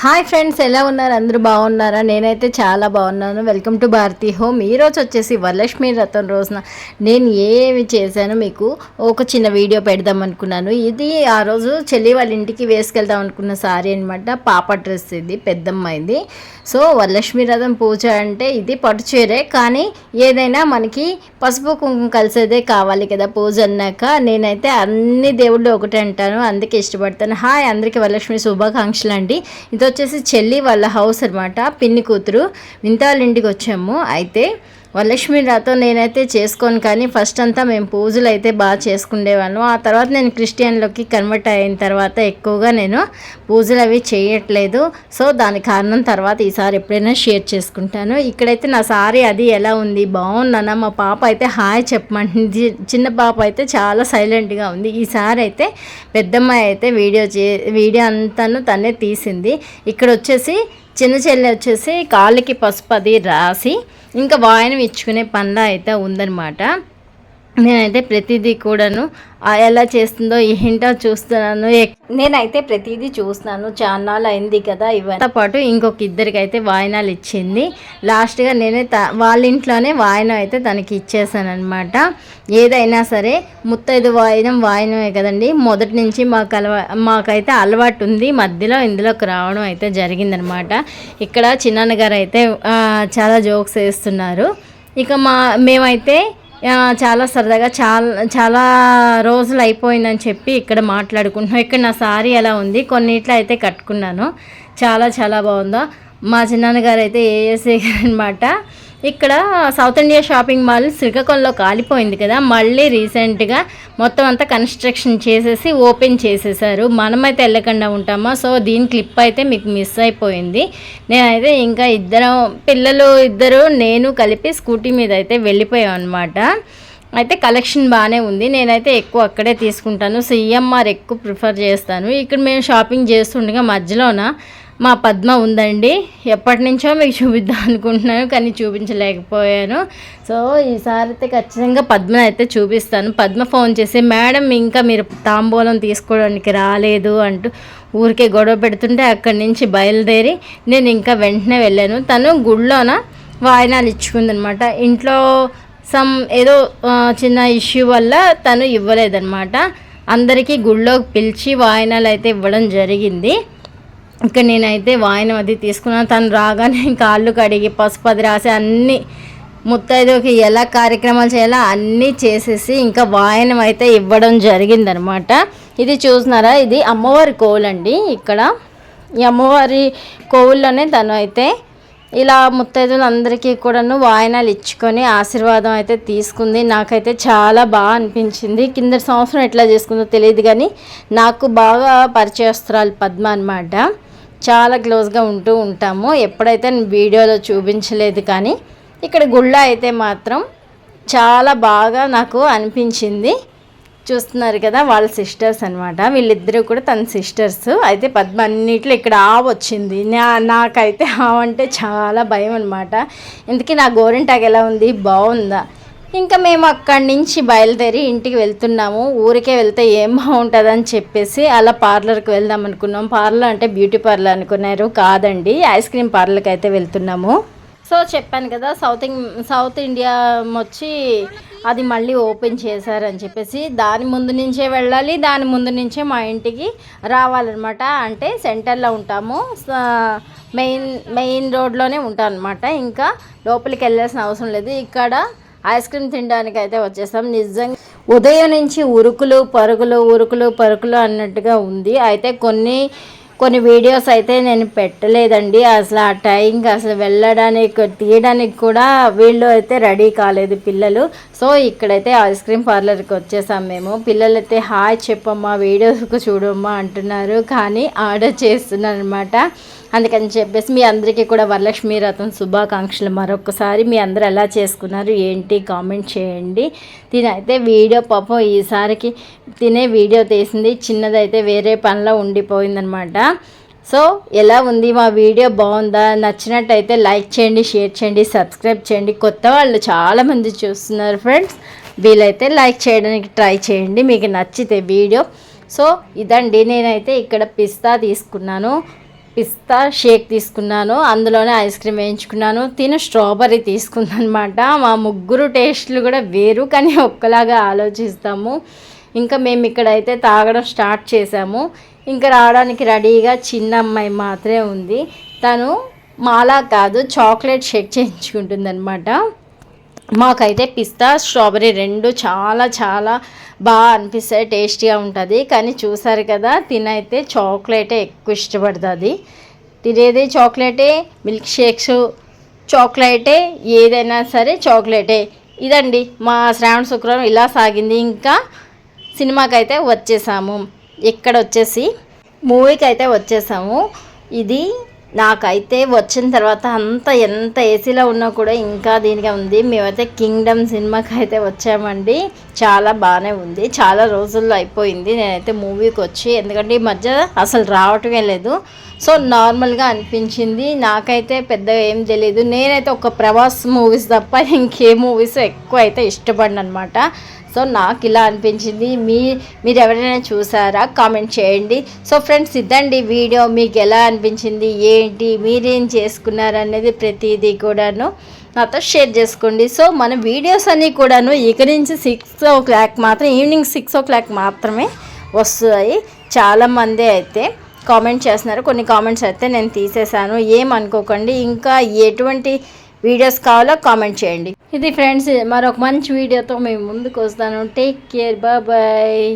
Hi friends ఎలా ఉన్నారు? అందరూ బాగున్నారా? నేనైతే చాలా బాగున్నాను. Welcome to Bharati home. ఈరోజు వచ్చేసి వరలక్ష్మి రథం రోజున నేను ఏమి చేశానో మీకు ఒక చిన్న వీడియో పెడదాం అనుకున్నాను. ఇది ఆ రోజు చెల్లి వాళ్ళ ఇంటికి వేసుకెళ్దాం అనుకున్న సారీ అనమాట పాప డ్రెస్ ఇది పెద్దమ్మాయింది. సో వరలక్ష్మి రథం పూజ అంటే ఇది పట్టుచీరే కానీ ఏదైనా మనకి పసుపు కుంకుమ కలిసేదే కావాలి కదా పూజ అన్నాక. నేనైతే అన్ని దేవుళ్ళు ఒకటే అంటాను. అందుకే ఇష్టపడతాను. హాయ్ అందరికీ వరలక్ష్మి శుభాకాంక్షలు అండి ఇంత ఇది వచ్చేసి చెల్లి వాళ్ళ హౌస్ అనమాట పిన్ని కూతురు. వింతాలింటికి వాళ్ళ వచ్చాము అయితే వరలక్ష్మి రాతో నేనైతే చేసుకోను కానీ ఫస్ట్ అంతా మేము పూజలు అయితే బాగా చేసుకునేవాళ్ళం ఆ తర్వాత నేను క్రిస్టియన్లోకి కన్వర్ట్ అయిన తర్వాత ఎక్కువగా నేను పూజలు అవి చేయట్లేదు. సో దాని కారణం తర్వాత ఈసారి ఎప్పుడైనా షేర్ చేసుకుంటాను. ఇక్కడైతే నా సారీ అది ఎలా ఉంది? బాగున్నానా మా పాప అయితే హాయ్ చెప్పమంటుంది చిన్న పాప అయితే చాలా సైలెంట్గా ఉంది. ఈసారి అయితే పెద్దమ్మాయి అయితే వీడియో చే వీడియో అంతాను తనే తీసింది. ఇక్కడ వచ్చేసి చిన్న చెల్లి వచ్చేసి కాళ్ళకి పసుపు అది రాసి ఇంకా వాయనం ఇచ్చుకునే పనిలా అయితే ఉందన్నమాట. నేనైతే ప్రతిదీ కూడాను ఎలా చేస్తుందో ఏంటో చూస్తున్నాను. నేనైతే ప్రతిదీ చూస్తున్నాను. చాన్నాళ్ళు అయింది కదా ఇవంతా పాటు ఇంకొక ఇద్దరికి అయితే వాయినాలు ఇచ్చింది. లాస్ట్గా నేనే త వాళ్ళ ఇంట్లోనే వాయనం అయితే తనకి ఇచ్చేసాను అనమాట ఏదైనా సరే ముత్తైదు వాయినం వాయనమే కదండి. మొదటి నుంచి మాకు అలవా మాకైతే అలవాటు ఉంది. మధ్యలో ఇందులోకి రావడం అయితే జరిగిందనమాట ఇక్కడ చిన్నాన్నగారు అయితే చాలా జోక్స్ వేస్తున్నారు. ఇక మా మేమైతే చాలా సరదాగా చాలా చాలా రోజులు అయిపోయిందని చెప్పి ఇక్కడ మాట్లాడుకుంటున్నాం. ఇక్కడ నా సారీ ఎలా ఉంది? కొన్నిట్లో అయితే కట్టుకున్నాను. చాలా చాలా బాగుందో. మా చిన్నాన్నగారు అయితే ఏఎస్ఏ అనమాట ఇక్కడ సౌత్ ఇండియా షాపింగ్ మాల్ శ్రీకాకుళంలో కాలిపోయింది కదా. మళ్ళీ రీసెంట్గా మొత్తం అంతా కన్స్ట్రక్షన్ చేసేసి ఓపెన్ చేసేసారు. మనమైతే వెళ్ళకుండా ఉంటామా? సో దీని క్లిప్ అయితే మీకు మిస్ అయిపోయింది. నేనైతే ఇంకా ఇద్దరం పిల్లలు ఇద్దరు నేను కలిపి స్కూటీ మీద అయితే వెళ్ళిపోయాం అనమాట అయితే కలెక్షన్ బాగానే ఉంది. నేనైతే ఎక్కువ అక్కడే తీసుకుంటాను. సిఎంఆర్ ఎక్కువ ప్రిఫర్ చేస్తాను. ఇక్కడ మేము షాపింగ్ చేస్తుండగా మధ్యలోన? మా పద్మ ఉందండి. ఎప్పటి నుంచో మీకు చూపిద్దాం అనుకుంటున్నాను కానీ చూపించలేకపోయాను. సో ఈసారి అయితే ఖచ్చితంగా పద్మను అయితే చూపిస్తాను. పద్మ ఫోన్ చేసి మేడం ఇంకా మీరు తాంబూలం తీసుకోవడానికి రాలేదు అంటూ ఊరికే గొడవ పెడుతుంటే అక్కడి నుంచి బయలుదేరి నేను ఇంకా వెంటనే వెళ్ళాను. తను గుళ్ళోన వాయినాలు ఇచ్చుకుందనమాట. ఇంట్లో సమ్ ఏదో చిన్న ఇష్యూ వల్ల తను ఇవ్వలేదన్నమాట అందరికీ గుళ్ళోకి పిలిచి వాయినాలు అయితే ఇవ్వడం జరిగింది. ఇక్కడ నేనైతే వాయిన అది తీసుకున్నాను తను రాగానే కాళ్ళు కడిగి పసుపు అది రాసి అన్నీ ముత్తైదుకి ఎలా కార్యక్రమాలు చేయాలో అన్నీ చేసేసి ఇంకా వాయనం అయితే ఇవ్వడం జరిగిందనమాట. ఇది చూసినారా? ఇది అమ్మవారి కోవులండి ఇక్కడ. ఈ అమ్మవారి కోవుల్లోనే తను అయితే ఇలా ముత్తైదులందరికీ కూడాను వాయనాలు ఇచ్చుకొని ఆశీర్వాదం అయితే తీసుకుంది. నాకైతే చాలా బాగా అనిపించింది. కింద సంవత్సరం ఎట్లా చేసుకుందో తెలియదు కానీ నాకు బాగా పరిచయస్తురాలు పద్మ అనమాట చాలా క్లోజ్గా ఉంటూ ఉంటాము. ఎప్పుడైతే నేను వీడియోలో చూపించలేదు కానీ ఇక్కడ గుళ్ళ అయితే మాత్రం చాలా బాగా నాకు అనిపించింది. చూస్తున్నారు కదా వాళ్ళ సిస్టర్స్ అనమాట వీళ్ళిద్దరూ కూడా తన సిస్టర్స్ అయితే పద్మ అన్నిట్లో ఇక్కడ ఆవు వచ్చింది. నా నాకైతే ఆవు అంటే చాలా భయం అనమాట ఇందుకే నా గోరింటాకు ఎలా ఉంది? బాగుందా? ఇంకా మేము అక్కడి నుంచి బయలుదేరి ఇంటికి వెళ్తున్నాము. ఊరికే వెళ్తే ఏం బాగుంటుందని చెప్పేసి అలా పార్లర్కి వెళ్దాం అనుకున్నాం. పార్లర్ అంటే బ్యూటీ పార్లర్ అనుకున్నారు. కాదండి ఐస్ క్రీమ్ పార్లర్కి అయితే వెళ్తున్నాము. సో చెప్పాను కదా సౌత్ సౌత్ ఇండియా వచ్చి అది మళ్ళీ ఓపెన్ చేశారని చెప్పేసి దాని ముందు నుంచే వెళ్ళాలి దాని ముందు నుంచే మా ఇంటికి రావాలన్నమాట. అంటే సెంటర్లో ఉంటాము. మెయిన్ మెయిన్ రోడ్లోనే ఉంటాం అనమాట ఇంకా లోపలికి వెళ్ళాల్సిన అవసరం లేదు. ఇక్కడ ఐస్ క్రీమ్ తినడానికి అయితే వచ్చేసాం నిజంగా ఉదయం నుంచి ఉరుకులు పరుగులు ఉరుకులు పరుగులు అన్నట్టుగా ఉంది. అయితే కొన్ని కొన్ని వీడియోస్ అయితే నేను పెట్టలేదండి. అసలు ఆ టైంకి అసలు వెళ్ళడానికి తీయడానికి కూడా వీళ్ళు అయితే రెడీ కాలేదు పిల్లలు. సో ఇక్కడైతే ఐస్ క్రీమ్ పార్లర్కి వచ్చేసాం మేము. పిల్లలు అయితే హాయ్ చెప్పమ్మా వీడియోస్కు చూడమ్మా అంటున్నారు. కానీ ఆర్డర్ చేస్తున్నారు అనమాట అందుకని చెప్పేసి మీ అందరికీ కూడా వరలక్ష్మి రథం శుభాకాంక్షలు మరొకసారి మీ అందరూ ఎలా చేసుకున్నారు ఏంటి కామెంట్ చేయండి. తినైతే వీడియో పాపం ఈసారికి తినే వీడియో తీసింది చిన్నదైతే వేరే పనిలో ఉండిపోయిందనమాట సో ఎలా ఉంది మా వీడియో బాగుందా? నచ్చినట్టయితే లైక్ చేయండి షేర్ చేయండి సబ్స్క్రైబ్ చేయండి. కొత్త వాళ్ళు చాలామంది చూస్తున్నారు ఫ్రెండ్స్ వీలైతే లైక్ చేయడానికి ట్రై చేయండి మీకు నచ్చితే వీడియో. సో ఇదండి. నేనైతే ఇక్కడ పిస్తా తీసుకున్నాను. పిస్తా షేక్ తీసుకున్నాను. అందులోనే ఐస్ క్రీమ్ వేయించుకున్నాను. తిను స్ట్రాబెర్రీ తీసుకుందనమాట. మా ముగ్గురు టేస్ట్లు కూడా వేరు కానీ ఒక్కలాగా ఆలోచిస్తాము. ఇంకా మేము ఇక్కడైతే తాగడం స్టార్ట్ చేసాము ఇంకా రావడానికి రెడీగా చిన్న అమ్మాయి మాత్రమే ఉంది. తను మాలా కాదు చాక్లెట్ షేక్ చేయించుకుంటుంది మాకైతే పిస్తా స్ట్రాబెర్రీ రెండు చాలా చాలా బాగా అనిపిస్తాయి టేస్టీగా ఉంటుంది. కానీ చూసారు కదా తినైతే చాక్లెటే ఎక్కువ ఇష్టపడుతుంది. తినేది చాక్లెటే మిల్క్ షేక్స్ చాక్లెటే ఏదైనా సరే చాక్లెటే. ఇదండి మా శ్రావణ శుక్రవారం ఇలా సాగింది. ఇంకా సినిమాకి అయితే వచ్చేసాము. ఇక్కడ వచ్చేసి మూవీకి అయితే వచ్చేసాము. ఇది నాకైతే వచ్చిన తర్వాత అంత ఎంత ఏసీలో ఉన్నా కూడా ఇంకా దీనిగా ఉంది. మేమైతే కింగ్డమ్ సినిమాకి అయితే వచ్చామండి. చాలా బాగానే ఉంది. చాలా రోజుల్లో అయిపోయింది. నేనైతే మూవీకి వచ్చి ఎందుకంటే ఈ మధ్య అసలు రావటమే లేదు. సో నార్మల్గా అనిపించింది. నాకైతే పెద్దగా ఏం తెలియదు నేనైతే ఒక ప్రభాస్ మూవీస్ తప్ప ఇంకే మూవీస్ ఎక్కువ అయితే ఇష్టపడిన అనమాట సో నాకు ఇలా అనిపించింది. మీ మీరు ఎవరైనా చూసారా? కామెంట్ చేయండి. సో ఫ్రెండ్స్ ఇద్దండి వీడియో. మీకు ఎలా అనిపించింది? ఏంటి? మీరేం చేసుకున్నారు అనేది ప్రతిదీ కూడాను నాతో షేర్ చేసుకోండి. సో మన వీడియోస్ అన్నీ కూడాను ఇక నుంచి సిక్స్ ఓ క్లాక్ మాత్రం ఈవినింగ్ సిక్స్ ఓ క్లాక్ మాత్రమే వస్తాయి. చాలామంది అయితే కామెంట్ చేస్తున్నారు. కొన్ని కామెంట్స్ అయితే నేను తీసేశాను. ఏమనుకోకండి ఇంకా ఎటువంటి వీడియోస్ కావాలో కామెంట్ చేయండి. ఇది ఫ్రెండ్స్ మరొక మంచి వీడియోతో మేము ముందుకు వస్తాను. Take care bye